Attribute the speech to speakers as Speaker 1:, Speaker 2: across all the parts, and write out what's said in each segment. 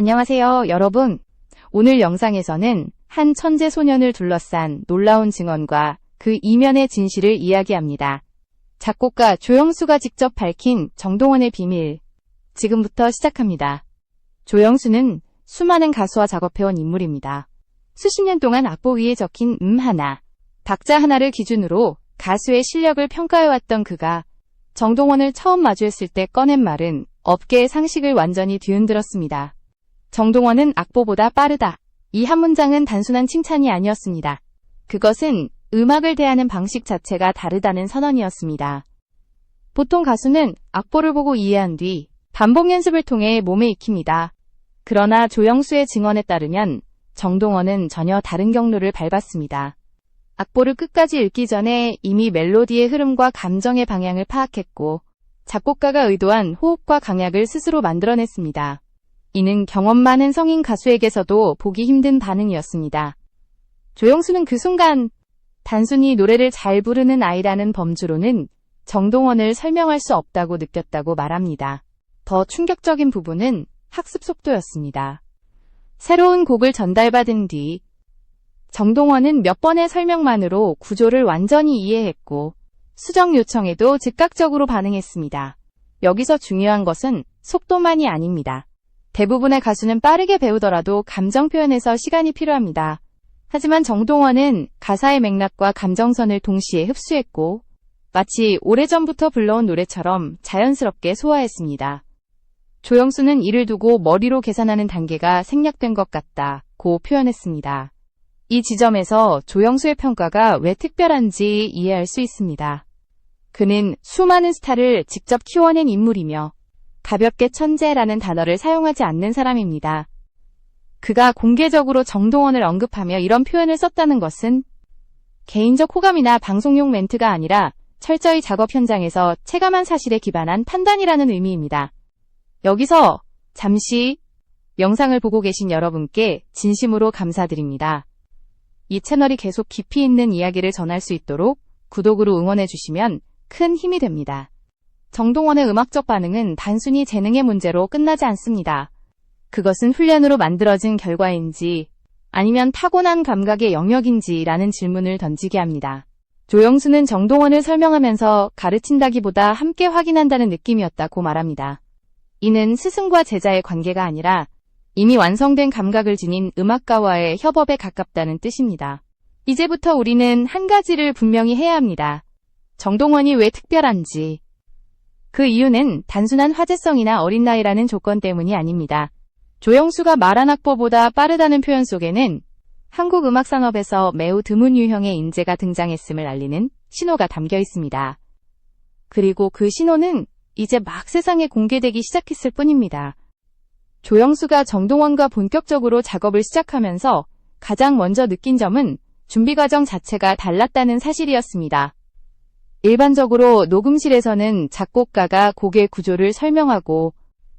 Speaker 1: 안녕하세요, 여러분. 오늘 영상에서는 한 천재 소년을 둘러싼 놀라운 증언과 그 이면의 진실을 이야기합니다. 작곡가 조영수가 직접 밝힌 정동원의 비밀. 지금부터 시작합니다. 조영수는 수많은 가수와 작업해온 인물입니다. 수십 년 동안 악보 위에 적힌 음 하나, 박자 하나를 기준으로 가수의 실력을 평가해왔던 그가 정동원을 처음 마주했을 때 꺼낸 말은 업계의 상식을 완전히 뒤흔들었습니다. 정동원은 악보보다 빠르다. 이 한 문장은 단순한 칭찬이 아니었습니다. 그것은 음악을 대하는 방식 자체가 다르다는 선언이었습니다. 보통 가수는 악보를 보고 이해한 뒤 반복 연습을 통해 몸에 익힙니다. 그러나 조영수의 증언에 따르면 정동원은 전혀 다른 경로를 밟았습니다. 악보를 끝까지 읽기 전에 이미 멜로디의 흐름과 감정의 방향을 파악했고 작곡가가 의도한 호흡과 강약을 스스로 만들어냈습니다. 이는 경험 많은 성인 가수에게서도 보기 힘든 반응이었습니다. 조영수는 그 순간 단순히 노래를 잘 부르는 아이라는 범주로는 정동원을 설명할 수 없다고 느꼈다고 말합니다. 더 충격적인 부분은 학습 속도였습니다. 새로운 곡을 전달받은 뒤 정동원은 몇 번의 설명만으로 구조를 완전히 이해했고 수정 요청에도 즉각적으로 반응했습니다. 여기서 중요한 것은 속도만이 아닙니다. 대부분의 가수는 빠르게 배우더라도 감정 표현에서 시간이 필요합니다. 하지만 정동원은 가사의 맥락과 감정선을 동시에 흡수했고 마치 오래전부터 불러온 노래처럼 자연스럽게 소화했습니다. 조영수는 이를 두고 머리로 계산하는 단계가 생략된 것 같다 고 표현했습니다. 이 지점에서 조영수의 평가가 왜 특별한지 이해할 수 있습니다. 그는 수많은 스타를 직접 키워낸 인물이며 가볍게 천재라는 단어를 사용하지 않는 사람입니다. 그가 공개적으로 정동원을 언급하며 이런 표현을 썼다는 것은 개인적 호감이나 방송용 멘트가 아니라 철저히 작업 현장에서 체감한 사실에 기반한 판단이라는 의미입니다. 여기서 잠시 영상을 보고 계신 여러분께 진심으로 감사드립니다. 이 채널이 계속 깊이 있는 이야기를 전할 수 있도록 구독으로 응원해 주시면 큰 힘이 됩니다. 정동원의 음악적 반응은 단순히 재능의 문제로 끝나지 않습니다. 그것은 훈련으로 만들어진 결과인지 아니면 타고난 감각의 영역인지라는 질문을 던지게 합니다. 조영수는 정동원을 설명하면서 가르친다기보다 함께 확인한다는 느낌이었다고 말합니다. 이는 스승과 제자의 관계가 아니라 이미 완성된 감각을 지닌 음악가와의 협업에 가깝다는 뜻입니다. 이제부터 우리는 한 가지를 분명히 해야 합니다. 정동원이 왜 특별한지. 그 이유는 단순한 화제성이나 어린 나이라는 조건 때문이 아닙니다. 조영수가 말한 악보보다 빠르다는 표현 속에는 한국 음악 산업에서 매우 드문 유형의 인재가 등장했음을 알리는 신호가 담겨 있습니다. 그리고 그 신호는 이제 막 세상에 공개되기 시작했을 뿐입니다. 조영수가 정동원과 본격적으로 작업을 시작하면서 가장 먼저 느낀 점은 준비 과정 자체가 달랐다는 사실이었습니다. 일반적으로 녹음실에서는 작곡가가 곡의 구조를 설명하고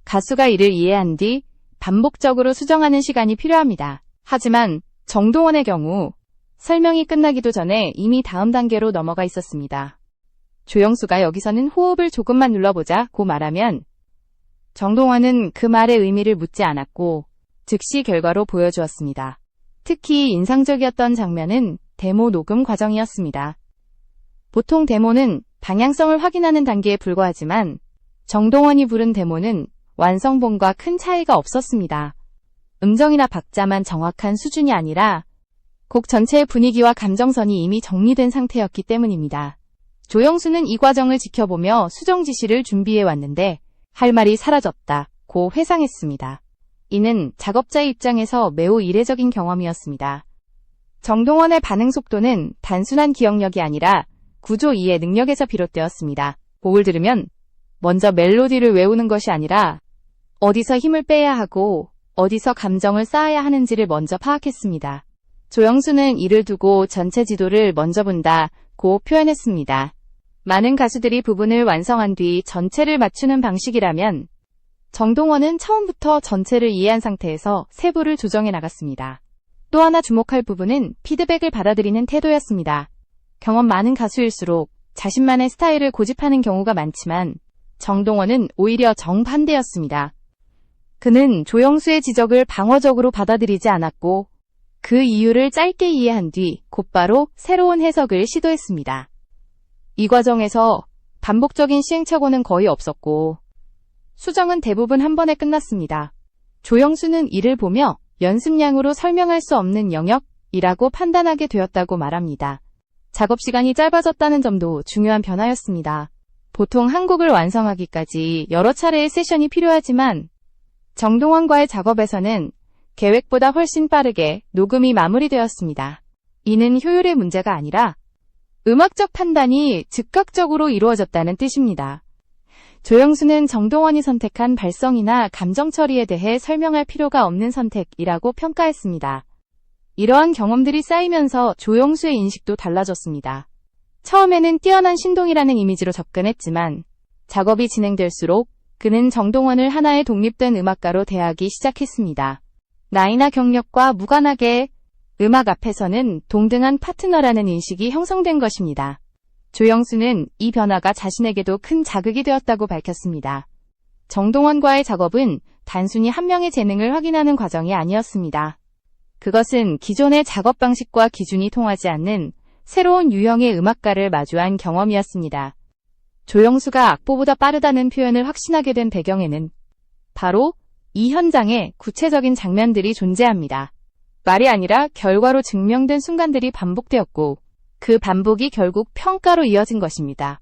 Speaker 1: 가수가 이를 이해한 뒤 반복적으로 수정하는 시간이 필요합니다. 하지만 정동원의 경우 설명이 끝나기도 전에 이미 다음 단계로 넘어가 있었습니다. 조영수가 여기서는 호흡을 조금만 눌러보자 고 말하면 정동원은 그 말의 의미를 묻지 않았고 즉시 결과로 보여주었습니다. 특히 인상적이었던 장면은 데모 녹음 과정이었습니다. 보통 데모는 방향성을 확인하는 단계에 불과하지만 정동원이 부른 데모는 완성본과 큰 차이가 없었습니다. 음정이나 박자만 정확한 수준이 아니라 곡 전체의 분위기와 감정선이 이미 정리된 상태였기 때문입니다. 조영수는 이 과정을 지켜보며 수정 지시를 준비해 왔는데 할 말이 사라졌다 고 회상했습니다. 이는 작업자의 입장에서 매우 이례적인 경험이었습니다. 정동원의 반응 속도는 단순한 기억력이 아니라 구조 이해 능력에서 비롯되었습니다. 곡을 들으면 먼저 멜로디를 외우는 것이 아니라 어디서 힘을 빼야 하고 어디서 감정을 쌓아야 하는지를 먼저 파악했습니다. 조영수는 이를 두고 전체 지도를 먼저 본다 고 표현했습니다. 많은 가수들이 부분을 완성한 뒤 전체를 맞추는 방식이라면 정동원은 처음부터 전체를 이해한 상태에서 세부를 조정해 나갔습니다. 또 하나 주목할 부분은 피드백을 받아들이는 태도였습니다. 경험 많은 가수일수록 자신만의 스타일을 고집하는 경우가 많지만 정동원은 오히려 정반대였습니다. 그는 조영수의 지적을 방어적으로 받아들이지 않았고 그 이유를 짧게 이해한 뒤 곧바로 새로운 해석을 시도했습니다. 이 과정에서 반복적인 시행착오는 거의 없었고 수정은 대부분 한 번에 끝났습니다. 조영수는 이를 보며 연습량으로 설명할 수 없는 영역이라고 판단하게 되었다고 말합니다. 작업 시간이 짧아졌다는 점도 중요한 변화였습니다. 보통 한 곡을 완성하기까지 여러 차례의 세션이 필요하지만 정동원과의 작업에서는 계획보다 훨씬 빠르게 녹음이 마무리되었습니다. 이는 효율의 문제가 아니라 음악적 판단이 즉각적으로 이루어졌다는 뜻입니다. 조영수는 정동원이 선택한 발성이나 감정 처리에 대해 설명할 필요가 없는 선택이라고 평가했습니다. 이러한 경험들이 쌓이면서 조영수의 인식도 달라졌습니다. 처음에는 뛰어난 신동이라는 이미지로 접근했지만 작업이 진행될수록 그는 정동원을 하나의 독립된 음악가로 대하기 시작했습니다. 나이나 경력과 무관하게 음악 앞에서는 동등한 파트너라는 인식이 형성된 것입니다. 조영수는 이 변화가 자신에게도 큰 자극이 되었다고 밝혔습니다. 정동원과의 작업은 단순히 한 명의 재능을 확인하는 과정이 아니었습니다. 그것은 기존의 작업 방식과 기준이 통하지 않는 새로운 유형의 음악가를 마주한 경험이었습니다. 조영수가 악보보다 빠르다는 표현을 확신하게 된 배경에는 바로 이 현장에 구체적인 장면들이 존재합니다. 말이 아니라 결과로 증명된 순간들이 반복되었고 그 반복이 결국 평가로 이어진 것입니다.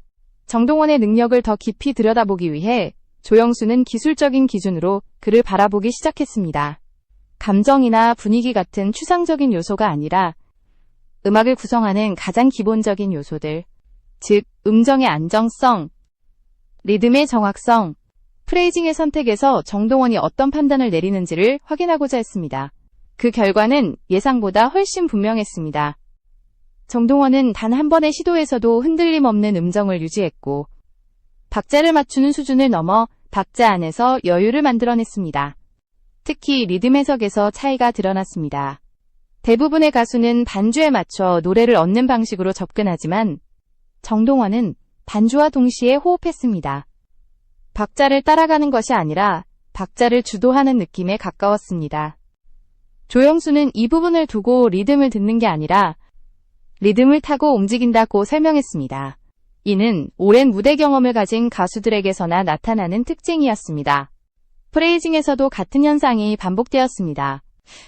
Speaker 1: 정동원의 능력을 더 깊이 들여다보기 위해 조영수는 기술적인 기준으로 그를 바라보기 시작했습니다. 감정이나 분위기 같은 추상적인 요소가 아니라 음악을 구성하는 가장 기본적인 요소들, 즉, 음정의 안정성, 리듬의 정확성, 프레이징의 선택에서 정동원이 어떤 판단을 내리는지를 확인하고자 했습니다. 그 결과는 예상보다 훨씬 분명했습니다. 정동원은 단 한 번의 시도에서도 흔들림 없는 음정을 유지했고, 박자를 맞추는 수준을 넘어 박자 안에서 여유를 만들어냈습니다. 특히 리듬 해석에서 차이가 드러났습니다. 대부분의 가수는 반주에 맞춰 노래를 얻는 방식으로 접근하지만 정동원은 반주와 동시에 호흡했습니다. 박자를 따라가는 것이 아니라 박자를 주도하는 느낌에 가까웠습니다. 조영수는 이 부분을 두고 리듬을 듣는 게 아니라 리듬을 타고 움직인다고 설명했습니다. 이는 오랜 무대 경험을 가진 가수들에게서나 나타나는 특징이었습니다. 프레이징에서도 같은 현상이 반복되었습니다.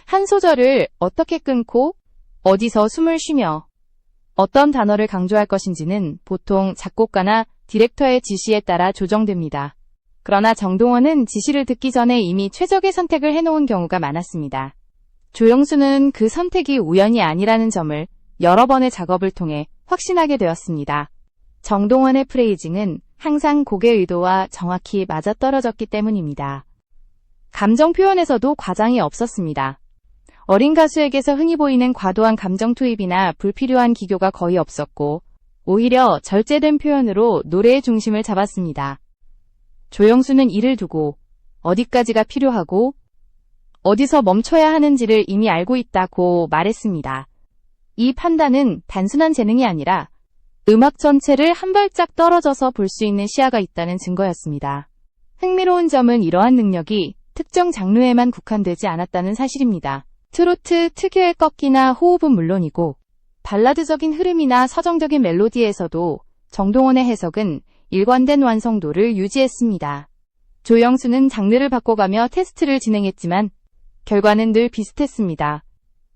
Speaker 1: 한 소절을 어떻게 끊고 어디서 숨을 쉬며 어떤 단어를 강조할 것인지는 보통 작곡가나 디렉터의 지시에 따라 조정됩니다. 그러나 정동원은 지시를 듣기 전에 이미 최적의 선택을 해놓은 경우가 많았습니다. 조영수는 그 선택이 우연이 아니라는 점을 여러 번의 작업을 통해 확신하게 되었습니다. 정동원의 프레이징은 항상 곡의 의도와 정확히 맞아떨어졌기 때문입니다. 감정 표현에서도 과장이 없었습니다. 어린 가수에게서 흔히 보이는 과도한 감정 투입이나 불필요한 기교가 거의 없었고, 오히려 절제된 표현으로 노래의 중심을 잡았습니다. 조영수는 이를 두고 어디까지가 필요하고 어디서 멈춰야 하는지를 이미 알고 있다고 말했습니다. 이 판단은 단순한 재능이 아니라 음악 전체를 한 발짝 떨어져서 볼 수 있는 시야가 있다는 증거였습니다. 흥미로운 점은 이러한 능력이 특정 장르에만 국한되지 않았다는 사실입니다. 트로트 특유의 꺾기나 호흡은 물론이고 발라드적인 흐름이나 서정적인 멜로디에서도 정동원의 해석은 일관된 완성도를 유지했습니다. 조영수는 장르를 바꿔가며 테스트를 진행했지만 결과는 늘 비슷했습니다.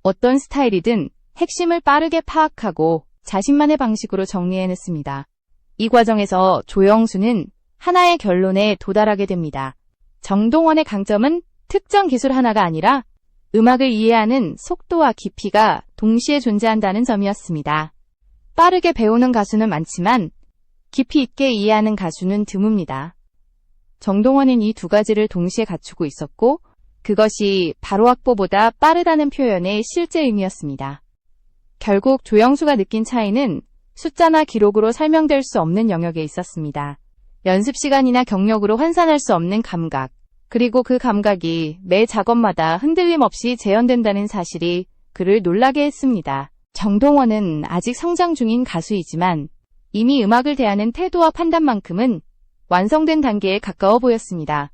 Speaker 1: 어떤 스타일이든 핵심을 빠르게 파악하고 자신만의 방식으로 정리해냈습니다. 이 과정에서 조영수는 하나의 결론에 도달하게 됩니다. 정동원의 강점은 특정 기술 하나가 아니라 음악을 이해하는 속도와 깊이가 동시에 존재한다는 점이었습니다. 빠르게 배우는 가수는 많지만 깊이 있게 이해하는 가수는 드뭅니다. 정동원은 이 두 가지를 동시에 갖추고 있었고 그것이 바로 악보보다 빠르다는 표현의 실제 의미였습니다. 결국 조영수가 느낀 차이는 숫자나 기록으로 설명될 수 없는 영역에 있었습니다. 연습 시간이나 경력으로 환산할 수 없는 감각, 그리고 그 감각이 매 작업마다 흔들림 없이 재현된다는 사실이 그를 놀라게 했습니다. 정동원은 아직 성장 중인 가수이지만 이미 음악을 대하는 태도와 판단만큼은 완성된 단계에 가까워 보였습니다.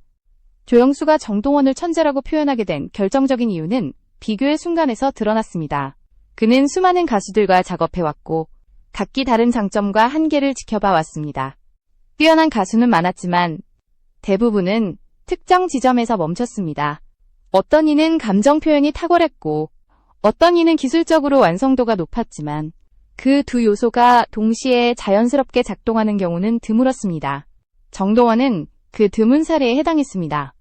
Speaker 1: 조영수가 정동원을 천재라고 표현하게 된 결정적인 이유는 비교의 순간에서 드러났습니다. 그는 수많은 가수들과 작업해왔고 각기 다른 장점과 한계를 지켜봐 왔습니다. 뛰어난 가수는 많았지만 대부분은 특정 지점에서 멈췄습니다. 어떤 이는 감정 표현이 탁월했고 어떤 이는 기술적으로 완성도가 높았지만 그 두 요소가 동시에 자연스럽게 작동하는 경우는 드물었습니다. 정동원은 그 드문 사례에 해당했습니다.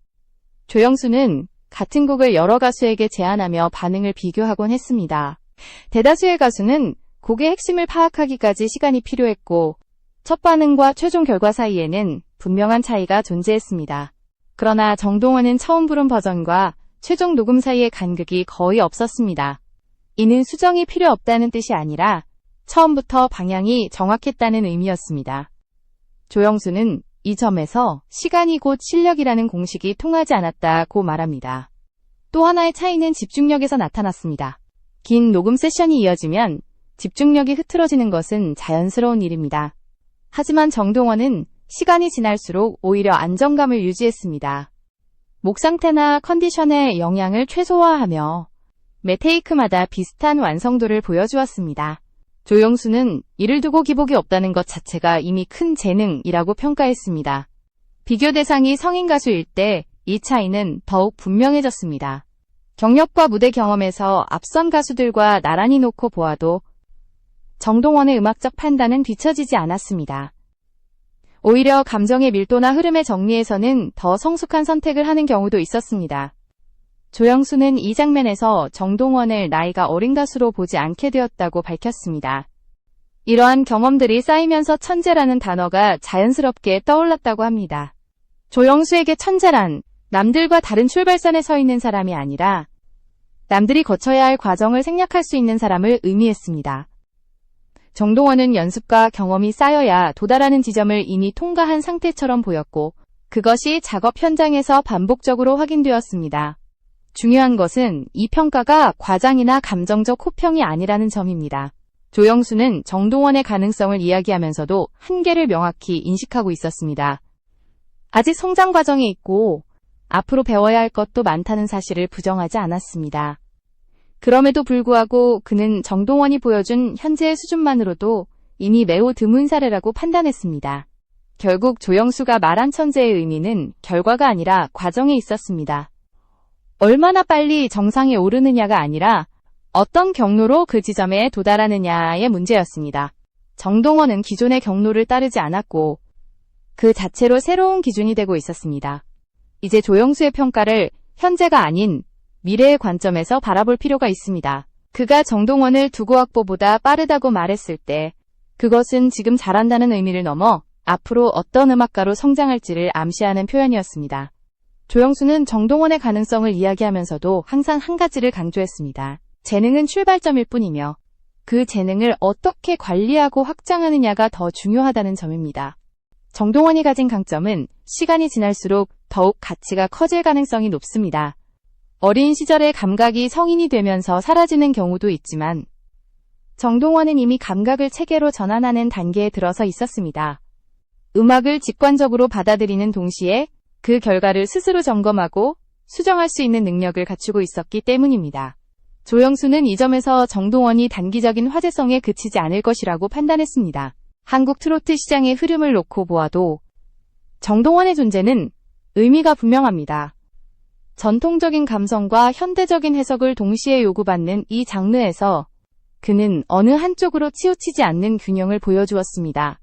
Speaker 1: 조영수는 같은 곡을 여러 가수에게 제안하며 반응을 비교하곤 했습니다. 대다수의 가수는 곡의 핵심을 파악하기까지 시간이 필요했고 첫 반응과 최종 결과 사이에는 분명한 차이가 존재했습니다. 그러나 정동원은 처음 부른 버전과 최종 녹음 사이의 간극이 거의 없었습니다. 이는 수정이 필요 없다는 뜻이 아니라 처음부터 방향이 정확했다는 의미였습니다. 조영수는 이 점에서 시간이 곧 실력이라는 공식이 통하지 않았다고 말합니다. 또 하나의 차이는 집중력에서 나타났습니다. 긴 녹음 세션이 이어지면 집중력이 흐트러지는 것은 자연스러운 일입니다. 하지만 정동원은 시간이 지날수록 오히려 안정감을 유지했습니다. 목 상태나 컨디션의 영향을 최소화하며 매 테이크마다 비슷한 완성도를 보여주었습니다. 조영수는 이를 두고 기복이 없다는 것 자체가 이미 큰 재능이라고 평가했습니다. 비교 대상이 성인 가수일 때 이 차이는 더욱 분명해졌습니다. 경력과 무대 경험에서 앞선 가수들과 나란히 놓고 보아도 정동원의 음악적 판단은 뒤처지지 않았습니다. 오히려 감정의 밀도나 흐름의 정리에서는 더 성숙한 선택을 하는 경우도 있었습니다. 조영수는 이 장면에서 정동원을 나이가 어린 가수로 보지 않게 되었다고 밝혔습니다. 이러한 경험들이 쌓이면서 천재라는 단어가 자연스럽게 떠올랐다고 합니다. 조영수에게 천재란 남들과 다른 출발선에 서 있는 사람이 아니라 남들이 거쳐야 할 과정을 생략할 수 있는 사람을 의미했습니다. 정동원은 연습과 경험이 쌓여야 도달하는 지점을 이미 통과한 상태처럼 보였고 그것이 작업 현장에서 반복적으로 확인되었습니다. 중요한 것은 이 평가가 과장이나 감정적 호평이 아니라는 점입니다. 조영수는 정동원의 가능성을 이야기하면서도 한계를 명확히 인식하고 있었습니다. 아직 성장 과정에 있고 앞으로 배워야 할 것도 많다는 사실을 부정하지 않았습니다. 그럼에도 불구하고 그는 정동원이 보여준 현재의 수준만으로도 이미 매우 드문 사례라고 판단했습니다. 결국 조영수가 말한 천재의 의미는 결과가 아니라 과정에 있었습니다. 얼마나 빨리 정상에 오르느냐가 아니라 어떤 경로로 그 지점에 도달하느냐의 문제였습니다. 정동원은 기존의 경로를 따르지 않았고 그 자체로 새로운 기준이 되고 있었습니다. 이제 조영수의 평가를 현재가 아닌 미래의 관점에서 바라볼 필요가 있습니다. 그가 정동원을 두고 학보보다 빠르다고 말했을 때 그것은 지금 잘한다는 의미를 넘어 앞으로 어떤 음악가로 성장할지를 암시하는 표현이었습니다. 조영수는 정동원의 가능성을 이야기하면서도 항상 한 가지를 강조했습니다. 재능은 출발점일 뿐이며 그 재능을 어떻게 관리하고 확장하느냐가 더 중요하다는 점입니다. 정동원이 가진 강점은 시간이 지날수록 더욱 가치가 커질 가능성이 높습니다. 어린 시절의 감각이 성인이 되면서 사라지는 경우도 있지만 정동원은 이미 감각을 체계로 전환하는 단계에 들어서 있었습니다. 음악을 직관적으로 받아들이는 동시에 그 결과를 스스로 점검하고 수정할 수 있는 능력을 갖추고 있었기 때문입니다. 조영수는 이 점에서 정동원이 단기적인 화제성에 그치지 않을 것이라고 판단했습니다. 한국 트로트 시장의 흐름을 놓고 보아도 정동원의 존재는 의미가 분명합니다. 전통적인 감성과 현대적인 해석을 동시에 요구받는 이 장르에서 그는 어느 한쪽으로 치우치지 않는 균형을 보여주었습니다.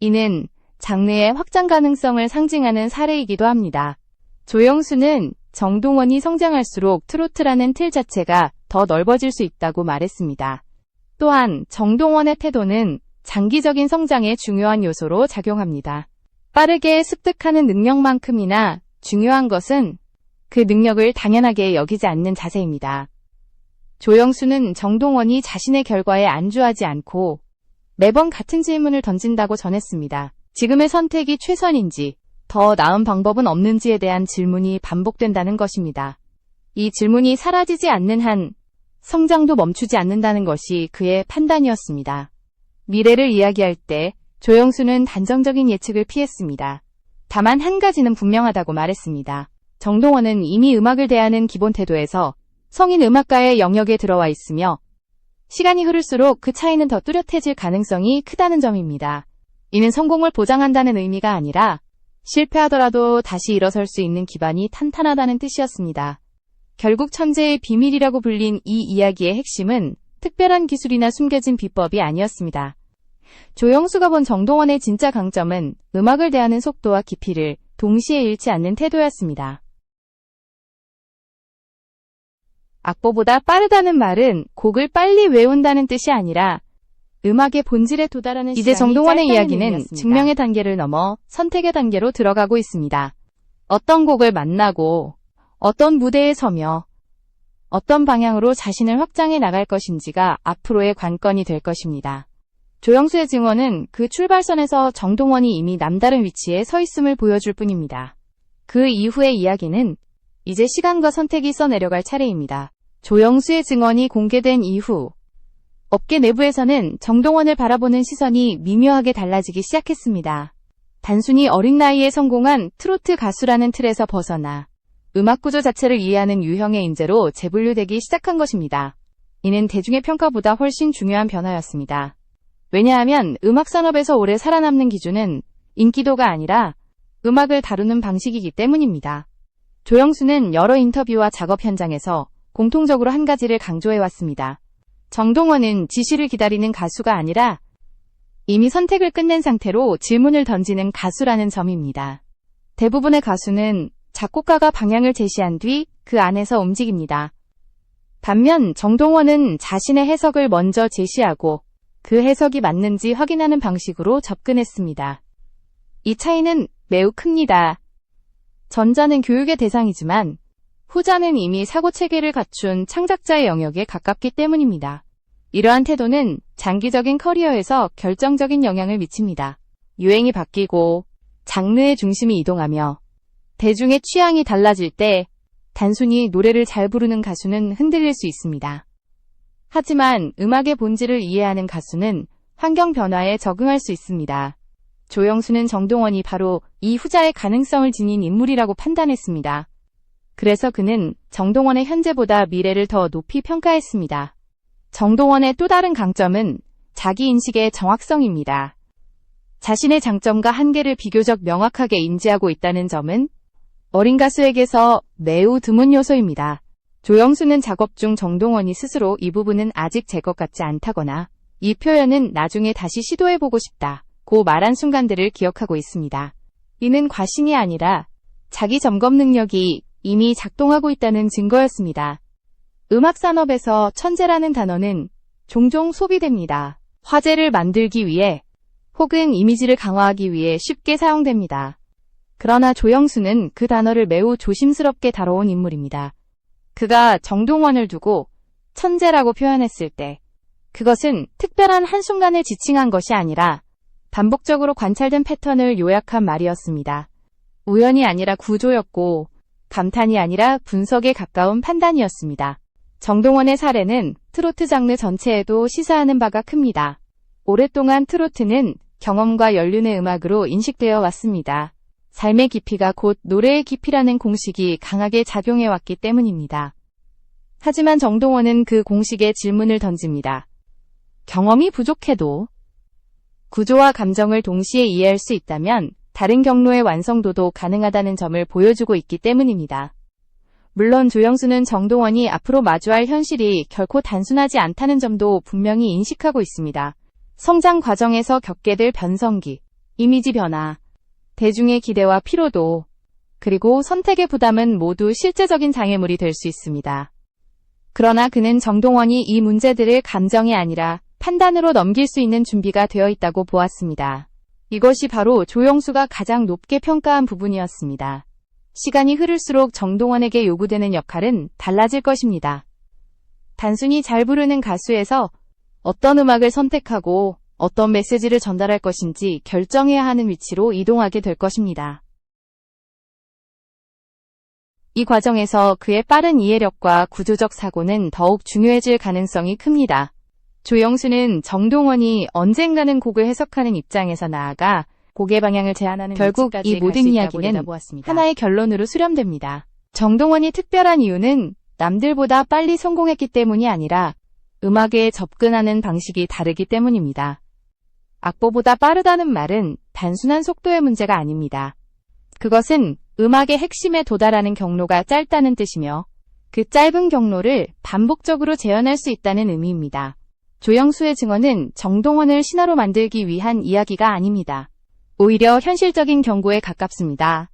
Speaker 1: 이는 장르의 확장 가능성을 상징하는 사례이기도 합니다. 조영수는 정동원이 성장할수록 트로트라는 틀 자체가 더 넓어질 수 있다고 말했습니다. 또한 정동원의 태도는 장기적인 성장에 중요한 요소로 작용합니다. 빠르게 습득하는 능력만큼이나 중요한 것은 그 능력을 당연하게 여기지 않는 자세입니다. 조영수는 정동원이 자신의 결과에 안주하지 않고 매번 같은 질문을 던진다고 전했습니다. 지금의 선택이 최선인지, 더 나은 방법은 없는지에 대한 질문이 반복된다는 것입니다. 이 질문이 사라지지 않는 한 성장도 멈추지 않는다는 것이 그의 판단이었습니다. 미래를 이야기할 때 조영수는 단정적인 예측을 피했습니다. 다만 한 가지는 분명하다고 말했습니다. 정동원은 이미 음악을 대하는 기본 태도에서 성인 음악가의 영역에 들어와 있으며 시간이 흐를수록 그 차이는 더 뚜렷해질 가능성이 크다는 점입니다. 이는 성공을 보장한다는 의미가 아니라 실패하더라도 다시 일어설 수 있는 기반이 탄탄하다는 뜻이었습니다. 결국 천재의 비밀이라고 불린 이 이야기의 핵심은 특별한 기술이나 숨겨진 비법이 아니었습니다. 조영수가 본 정동원의 진짜 강점은 음악을 대하는 속도와 깊이를 동시에 잃지 않는 태도였습니다. 악보보다 빠르다는 말은 곡을 빨리 외운다는 뜻이 아니라 음악의 본질에 도달하는 이제
Speaker 2: 시간이
Speaker 1: 정동원의 이야기는
Speaker 2: 의미였습니다.
Speaker 1: 증명의 단계를 넘어 선택의 단계로 들어가고 있습니다. 어떤 곡을 만나고 어떤 무대에 서며 어떤 방향으로 자신을 확장해 나갈 것인지가 앞으로의 관건이 될 것입니다. 조영수의 증언은 그 출발선에서 정동원이 이미 남다른 위치에 서 있음을 보여줄 뿐입니다. 그 이후의 이야기는 이제 시간과 선택이 써내려갈 차례입니다. 조영수의 증언이 공개된 이후 업계 내부에서는 정동원을 바라보는 시선이 미묘하게 달라지기 시작했습니다. 단순히 어린 나이에 성공한 트로트 가수라는 틀에서 벗어나 음악 구조 자체를 이해하는 유형의 인재로 재분류되기 시작한 것입니다. 이는 대중의 평가보다 훨씬 중요한 변화였습니다. 왜냐하면 음악 산업에서 오래 살아남는 기준은 인기도가 아니라 음악을 다루는 방식이기 때문입니다. 조영수는 여러 인터뷰와 작업 현장에서 공통적으로 한 가지를 강조해 왔습니다. 정동원은 지시를 기다리는 가수가 아니라 이미 선택을 끝낸 상태로 질문을 던지는 가수라는 점입니다. 대부분의 가수는 작곡가가 방향을 제시한 뒤 그 안에서 움직입니다. 반면 정동원은 자신의 해석을 먼저 제시하고 그 해석이 맞는지 확인하는 방식으로 접근했습니다. 이 차이는 매우 큽니다. 전자는 교육의 대상이지만 후자는 이미 사고 체계를 갖춘 창작자의 영역에 가깝기 때문입니다. 이러한 태도는 장기적인 커리어에서 결정적인 영향을 미칩니다. 유행이 바뀌고 장르의 중심이 이동하며 대중의 취향이 달라질 때 단순히 노래를 잘 부르는 가수는 흔들릴 수 있습니다. 하지만 음악의 본질을 이해하는 가수는 환경 변화에 적응할 수 있습니다. 조영수는 정동원이 바로 이 후자의 가능성을 지닌 인물이라고 판단했습니다. 그래서 그는 정동원의 현재보다 미래를 더 높이 평가했습니다. 정동원의 또 다른 강점은 자기 인식의 정확성입니다. 자신의 장점과 한계를 비교적 명확하게 인지하고 있다는 점은 어린 가수에게서 매우 드문 요소입니다. 조영수는 작업 중 정동원이 스스로 이 부분은 아직 제 것 같지 않다거나 이 표현은 나중에 다시 시도해보고 싶다. 고 말한 순간들을 기억하고 있습니다. 이는 과신이 아니라 자기 점검 능력이 이미 작동하고 있다는 증거였습니다. 음악 산업에서 천재라는 단어는 종종 소비됩니다. 화제를 만들기 위해 혹은 이미지를 강화하기 위해 쉽게 사용됩니다. 그러나 조영수는 그 단어를 매우 조심스럽게 다뤄온 인물입니다. 그가 정동원을 두고 천재라고 표현했을 때 그것은 특별한 한순간을 지칭한 것이 아니라 반복적으로 관찰된 패턴을 요약한 말이었습니다. 우연이 아니라 구조였고 감탄이 아니라 분석에 가까운 판단이었습니다. 정동원의 사례는 트로트 장르 전체에도 시사하는 바가 큽니다. 오랫동안 트로트는 경험과 연륜의 음악으로 인식되어 왔습니다. 삶의 깊이가 곧 노래의 깊이라는 공식이 강하게 작용해 왔기 때문입니다. 하지만 정동원은 그 공식에 질문을 던집니다. 경험이 부족해도 구조와 감정을 동시에 이해할 수 있다면 다른 경로의 완성도도 가능하다는 점을 보여주고 있기 때문입니다. 물론 조영수는 정동원이 앞으로 마주할 현실이 결코 단순하지 않다는 점도 분명히 인식하고 있습니다. 성장 과정에서 겪게 될 변성기, 이미지 변화, 대중의 기대와 피로도, 그리고 선택의 부담은 모두 실제적인 장애물이 될 수 있습니다. 그러나 그는 정동원이 이 문제들을 감정이 아니라 판단으로 넘길 수 있는 준비가 되어 있다고 보았습니다. 이것이 바로 조영수가 가장 높게 평가한 부분이었습니다. 시간이 흐를수록 정동원에게 요구되는 역할은 달라질 것입니다. 단순히 잘 부르는 가수에서 어떤 음악을 선택하고 어떤 메시지를 전달할 것인지 결정해야 하는 위치로 이동하게 될 것입니다. 이 과정에서 그의 빠른 이해력과 구조적 사고는 더욱 중요해질 가능성이 큽니다. 조영수는 정동원이 언젠가는 곡을 해석하는 입장에서 나아가 곡의 방향을 제안하는 결국 이 모든 이야기는 하나의 결론으로 수렴됩니다. 정동원이 특별한 이유는 남들보다 빨리 성공했기 때문이 아니라 음악에 접근하는 방식이 다르기 때문입니다. 악보보다 빠르다는 말은 단순한 속도의 문제가 아닙니다. 그것은 음악의 핵심에 도달하는 경로가 짧다는 뜻이며 그 짧은 경로를 반복적으로 재현할 수 있다는 의미입니다. 조영수의 증언은 정동원을 신화로 만들기 위한 이야기가 아닙니다. 오히려 현실적인 경고에 가깝습니다.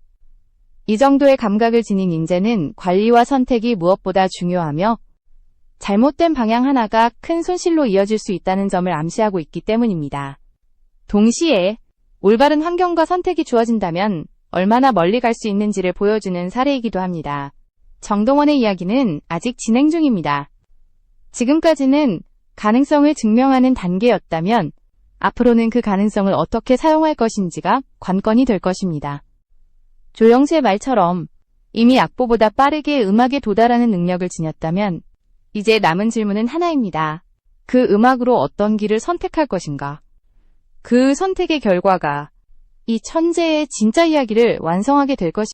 Speaker 1: 이 정도의 감각을 지닌 인재는 관리와 선택이 무엇보다 중요하며 잘못된 방향 하나가 큰 손실로 이어질 수 있다는 점을 암시하고 있기 때문입니다. 동시에 올바른 환경과 선택이 주어진다면 얼마나 멀리 갈 수 있는지를 보여주는 사례이기도 합니다. 정동원의 이야기는 아직 진행 중입니다. 지금까지는 가능성을 증명하는 단계였다면 앞으로는 그 가능성을 어떻게 사용할 것인지가 관건이 될 것입니다. 조영수의 말처럼 이미 악보보다 빠르게 음악에 도달하는 능력을 지녔다면 이제 남은 질문은 하나입니다. 그 음악으로 어떤 길을 선택할 것인가? 그 선택의 결과가 이 천재의 진짜 이야기를 완성하게 될 것입니다.